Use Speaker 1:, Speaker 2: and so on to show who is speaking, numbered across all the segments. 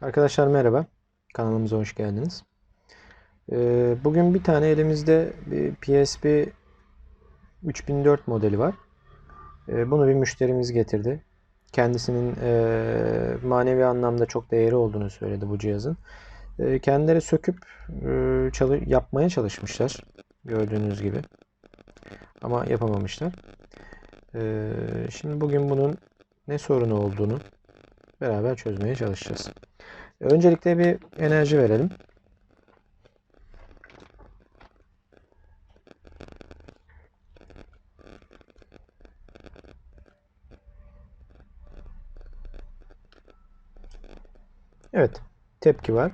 Speaker 1: Arkadaşlar merhaba. Kanalımıza hoş geldiniz. Ee, bugün bir tane elimizde bir PSP 3004 modeli var. Ee, bunu bir müşterimiz getirdi. Kendisinin e, manevi anlamda çok değeri olduğunu söyledi bu cihazın. E, kendileri söküp e, yapmaya çalışmışlar. Gördüğünüz gibi. Ama yapamamışlar. Şimdi bugün bunun ne sorunu olduğunu beraber çözmeye çalışacağız. Öncelikle bir enerji verelim. Evet, tepki var.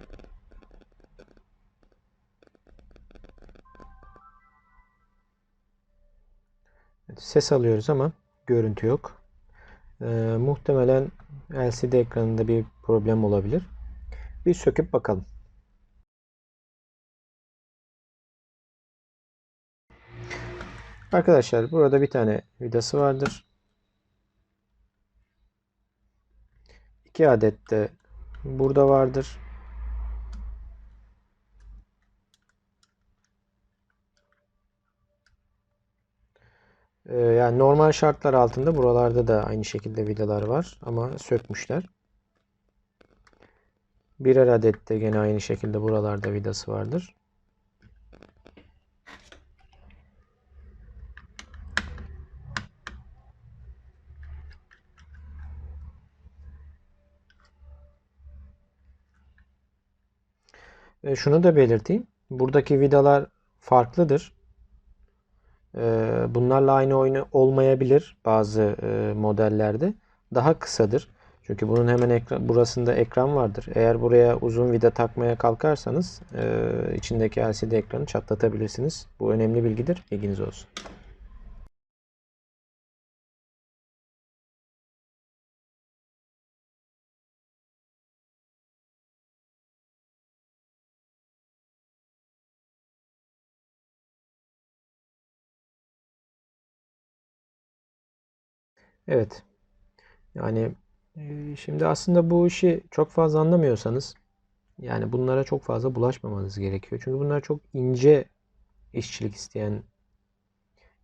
Speaker 1: Ses alıyoruz ama görüntü yok. Ee, muhtemelen LCD ekranında bir problem olabilir. Bir söküp bakalım. Arkadaşlar burada bir tane vidası vardır. İki adet de burada vardır. Ee, yani normal şartlar altında buralarda da aynı şekilde vidalar var ama sökmüşler. Birer adet de gene aynı şekilde buralarda vidası vardır. Şunu da belirteyim. Buradaki vidalar farklıdır. E, bunlarla aynı oyunu olmayabilir bazı e, modellerde. Daha kısadır. Çünkü bunun hemen ekran, burasında ekran vardır. Eğer buraya uzun vida takmaya kalkarsanız e, içindeki LCD ekranı çatlatabilirsiniz. Bu önemli bilgidir. Bilginiz olsun. Evet. Yani şimdi aslında bu işi çok fazla anlamıyorsanız yani bunlara çok fazla bulaşmamanız gerekiyor. Çünkü bunlar çok ince işçilik isteyen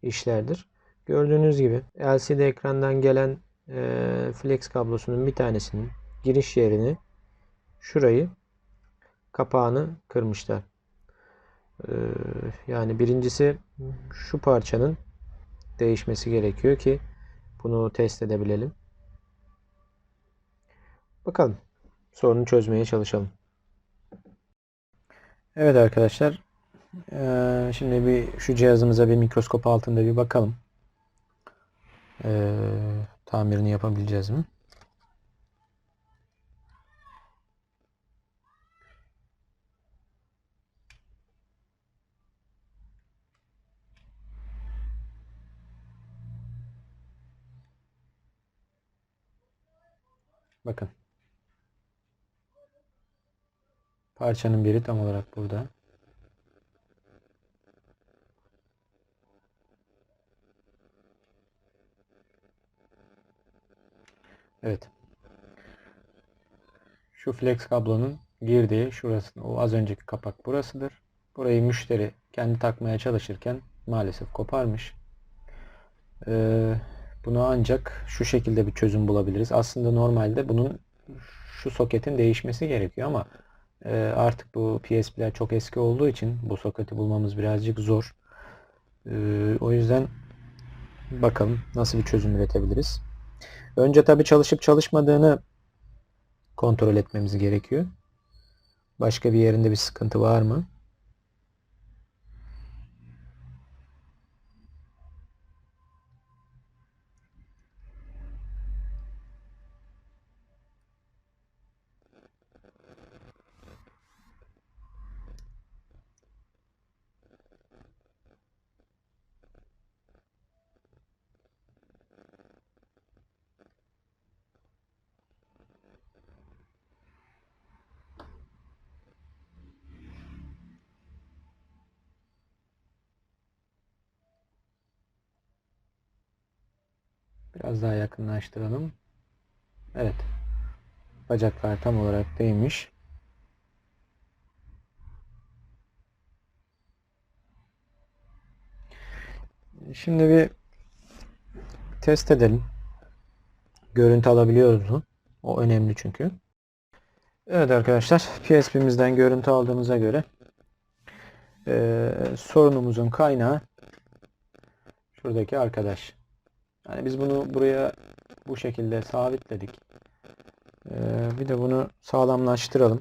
Speaker 1: işlerdir. Gördüğünüz gibi LCD ekrandan gelen e, flex kablosunun bir tanesinin giriş yerini şurayı kapağını kırmışlar. E, yani birincisi şu parçanın değişmesi gerekiyor ki bunu test edebilelim. Bakalım. Sorunu çözmeye çalışalım. Evet arkadaşlar. Ee, şimdi bir şu cihazımıza bir mikroskop altında bir bakalım. Ee, tamirini yapabileceğiz mi? Bakın. Parçanın biri tam olarak burada. Evet. Şu flex kablonun girdiği şurası, o az önceki kapak burasıdır. Burayı müşteri kendi takmaya çalışırken maalesef koparmış. Ee, bunu ancak şu şekilde bir çözüm bulabiliriz. Aslında normalde bunun şu soketin değişmesi gerekiyor ama e, artık bu PSP'ler çok eski olduğu için bu soketi bulmamız birazcık zor. E, o yüzden bakalım nasıl bir çözüm üretebiliriz. Önce tabi çalışıp çalışmadığını kontrol etmemiz gerekiyor. Başka bir yerinde bir sıkıntı var mı? Biraz daha yakınlaştıralım. Evet. Bacaklar tam olarak değmiş. Şimdi bir test edelim. Görüntü alabiliyoruz mu? O önemli çünkü. Evet arkadaşlar PSP'mizden görüntü aldığımıza göre eee, sorunumuzun kaynağı şuradaki arkadaş. Yani biz bunu buraya bu şekilde sabitledik. Eee, bir de bunu sağlamlaştıralım.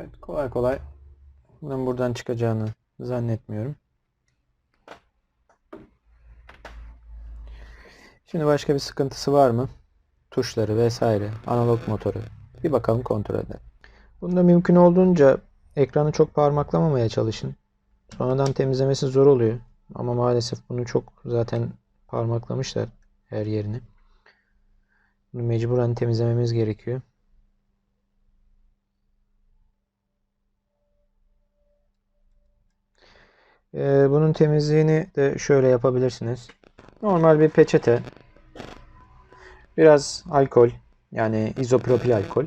Speaker 1: Evet, kolay kolay bunun buradan çıkacağını zannetmiyorum. Şimdi başka bir sıkıntısı var mı? Tuşları vesaire, analog motoru. Bir bakalım kontrol edelim. Bunda mümkün olduğunca ekranı çok parmaklamamaya çalışın. Sonradan temizlemesi zor oluyor. Ama maalesef bunu çok zaten parmaklamışlar her yerini. Bunu mecburen temizlememiz gerekiyor. Ee, bunun temizliğini de şöyle yapabilirsiniz. Normal bir peçete, biraz alkol, yani izopropil alkol.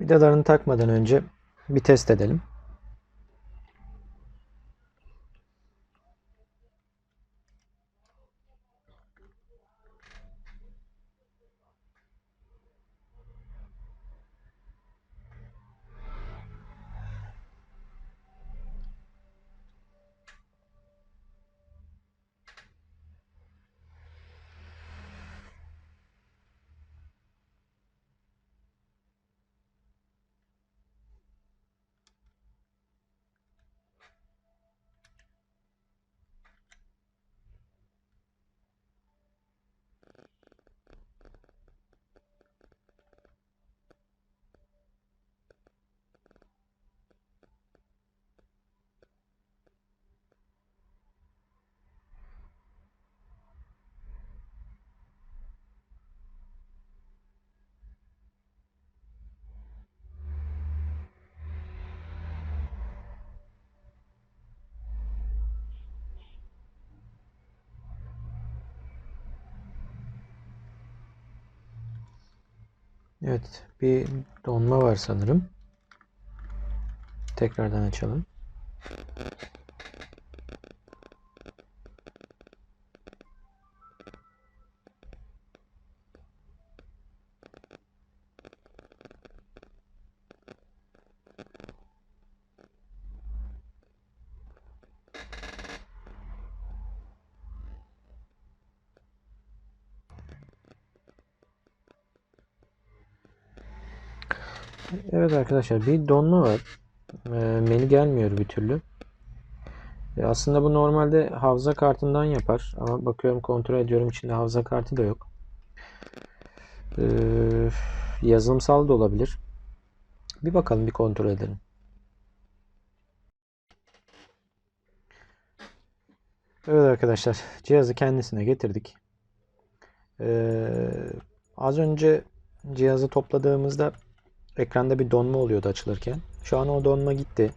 Speaker 1: Vidalarını takmadan önce bir test edelim. Evet, bir donma var sanırım. Tekrardan açalım. Evet arkadaşlar bir donma var. Ee, menü gelmiyor bir türlü. E, aslında bu normalde hafıza kartından yapar. Ama bakıyorum kontrol ediyorum içinde hafıza kartı da yok. Ee, yazılımsal da olabilir. Bir bakalım bir kontrol edelim. Evet arkadaşlar cihazı kendisine getirdik. Ee, az önce cihazı topladığımızda ekranda bir donma oluyordu açılırken. Şu an o donma gitti.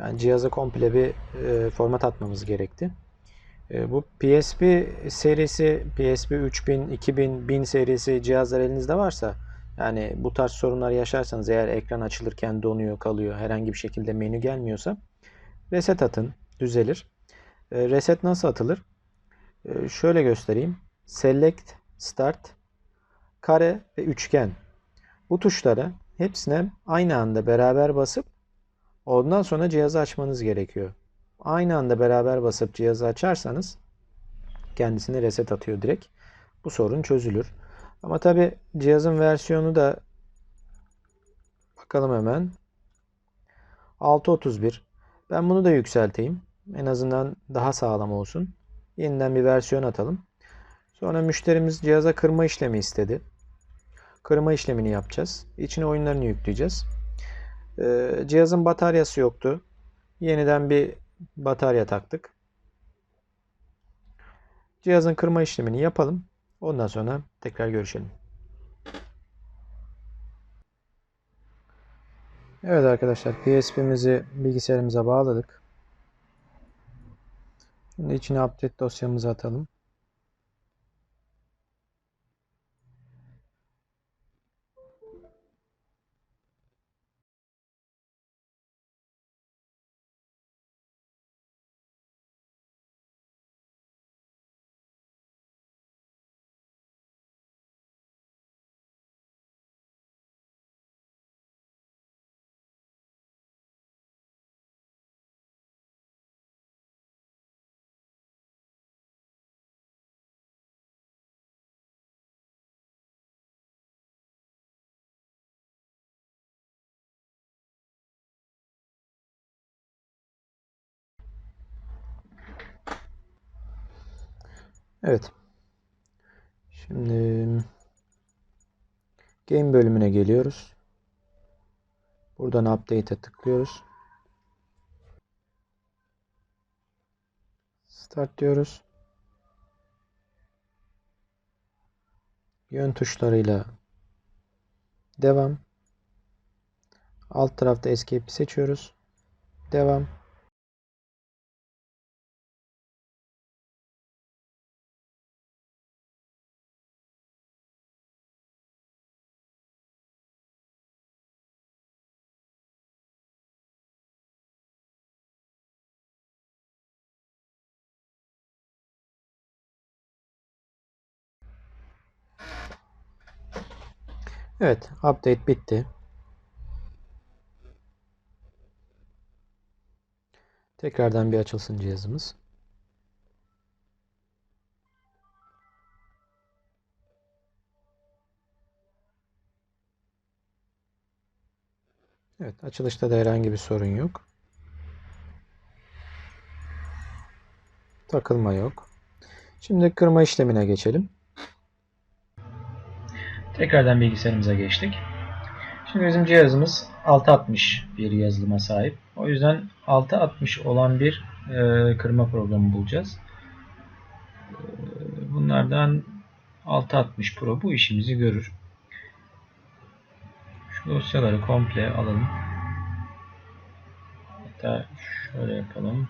Speaker 1: Yani cihaza komple bir e, format atmamız gerekti. E, bu PSP serisi, PSP 3000, 2000, 1000 serisi cihazlar elinizde varsa yani bu tarz sorunlar yaşarsanız eğer ekran açılırken donuyor, kalıyor, herhangi bir şekilde menü gelmiyorsa reset atın, düzelir. E, reset nasıl atılır? E, şöyle göstereyim. Select, Start, kare ve üçgen. Bu tuşlara hepsine aynı anda beraber basıp ondan sonra cihazı açmanız gerekiyor. Aynı anda beraber basıp cihazı açarsanız kendisine reset atıyor direkt. Bu sorun çözülür. Ama tabi cihazın versiyonu da bakalım hemen 6.31 ben bunu da yükselteyim. En azından daha sağlam olsun. Yeniden bir versiyon atalım. Sonra müşterimiz cihaza kırma işlemi istedi. Kırma işlemini yapacağız. İçine oyunlarını yükleyeceğiz. Ee, cihazın bataryası yoktu. Yeniden bir batarya taktık. Cihazın kırma işlemini yapalım. Ondan sonra tekrar görüşelim. Evet arkadaşlar PSP'mizi bilgisayarımıza bağladık. Şimdi içine update dosyamızı atalım. Evet. Şimdi Game bölümüne geliyoruz. Buradan Update'e tıklıyoruz. Start diyoruz. Yön tuşlarıyla devam. Alt tarafta Escape'i seçiyoruz. Devam. Evet, update bitti. Tekrardan bir açılsın cihazımız. Evet, açılışta da herhangi bir sorun yok. Takılma yok. Şimdi kırma işlemine geçelim.
Speaker 2: Tekrardan bilgisayarımıza geçtik. Şimdi bizim cihazımız 660 bir yazılıma sahip. O yüzden 660 olan bir e, kırma programı bulacağız. E, bunlardan 660 Pro bu işimizi görür. Şu dosyaları komple alalım. Hatta şöyle yapalım.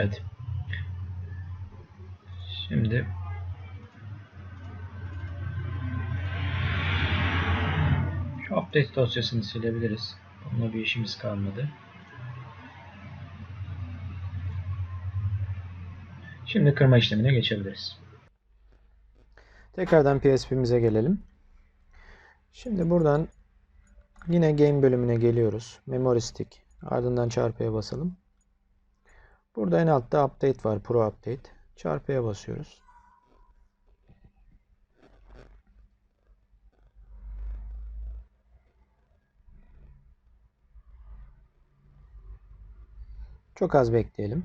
Speaker 2: Evet. Şimdi şu update dosyasını silebiliriz. Onunla bir işimiz kalmadı. Şimdi kırma işlemine geçebiliriz.
Speaker 1: Tekrardan PSP'mize gelelim. Şimdi buradan yine game bölümüne geliyoruz. Memory stick. Ardından çarpıya basalım. Burada en altta update var. Pro update. Çarpıya basıyoruz. Çok az bekleyelim.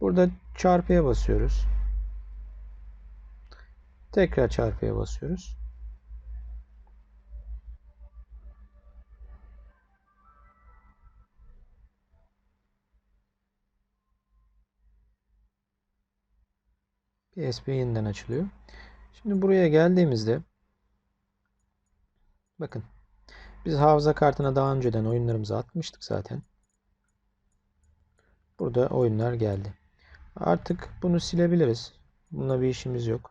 Speaker 1: Burada çarpıya basıyoruz. Tekrar çarpıya basıyoruz. PSP yeniden açılıyor. Şimdi buraya geldiğimizde bakın biz hafıza kartına daha önceden oyunlarımızı atmıştık zaten. Burada oyunlar geldi. Artık bunu silebiliriz. Bununla bir işimiz yok.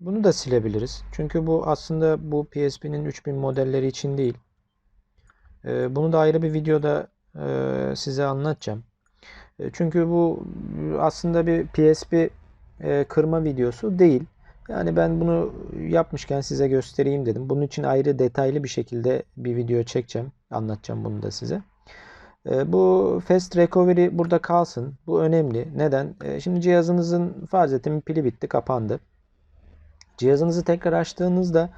Speaker 1: Bunu da silebiliriz. Çünkü bu aslında bu PSP'nin 3000 modelleri için değil. Ee, bunu da ayrı bir videoda e, size anlatacağım. E, Çünkü bu aslında bir PSP e, kırma videosu değil. Yani ben bunu yapmışken size göstereyim dedim. Bunun için ayrı detaylı bir şekilde bir video çekeceğim. Anlatacağım bunu da size. E, Bu Fast Recovery burada kalsın. Bu önemli. Neden? E, Şimdi cihazınızın farz ettim pili bitti, kapandı. Cihazınızı tekrar açtığınızda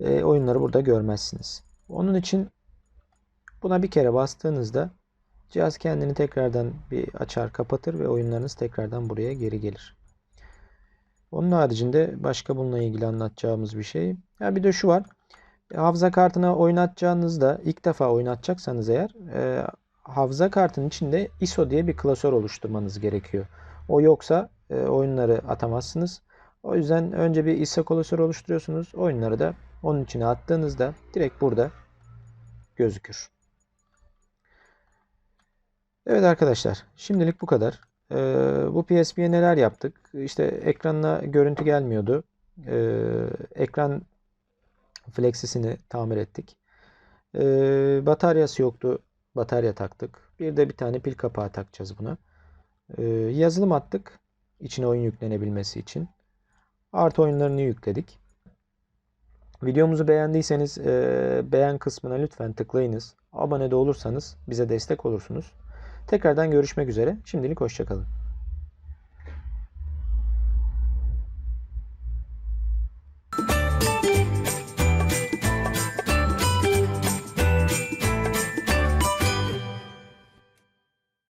Speaker 1: e, oyunları burada görmezsiniz. Onun için buna bir kere bastığınızda cihaz kendini tekrardan bir açar kapatır ve oyunlarınız tekrardan buraya geri gelir. Onun haricinde başka bununla ilgili anlatacağımız bir şey. Ya bir de şu var. Hafıza kartına oynatacağınızda ilk defa oynatacaksanız eğer e, hafıza kartının içinde ISO diye bir klasör oluşturmanız gerekiyor. O yoksa e, oyunları atamazsınız. O yüzden önce bir ISO klasörü oluşturuyorsunuz. Oyunları da onun içine attığınızda direkt burada gözükür. Evet arkadaşlar, şimdilik bu kadar. Ee, bu PSP'ye neler yaptık? İşte ekranına görüntü gelmiyordu. Ee, ekran flexisini tamir ettik. Ee, bataryası yoktu. Batarya taktık. Bir de bir tane pil kapağı takacağız buna. Ee, yazılım attık. İçine oyun yüklenebilmesi için. Artı oyunlarını yükledik. Videomuzu beğendiyseniz e, beğen kısmına lütfen tıklayınız. Abone de olursanız bize destek olursunuz. Tekrardan görüşmek üzere. Şimdilik hoşçakalın.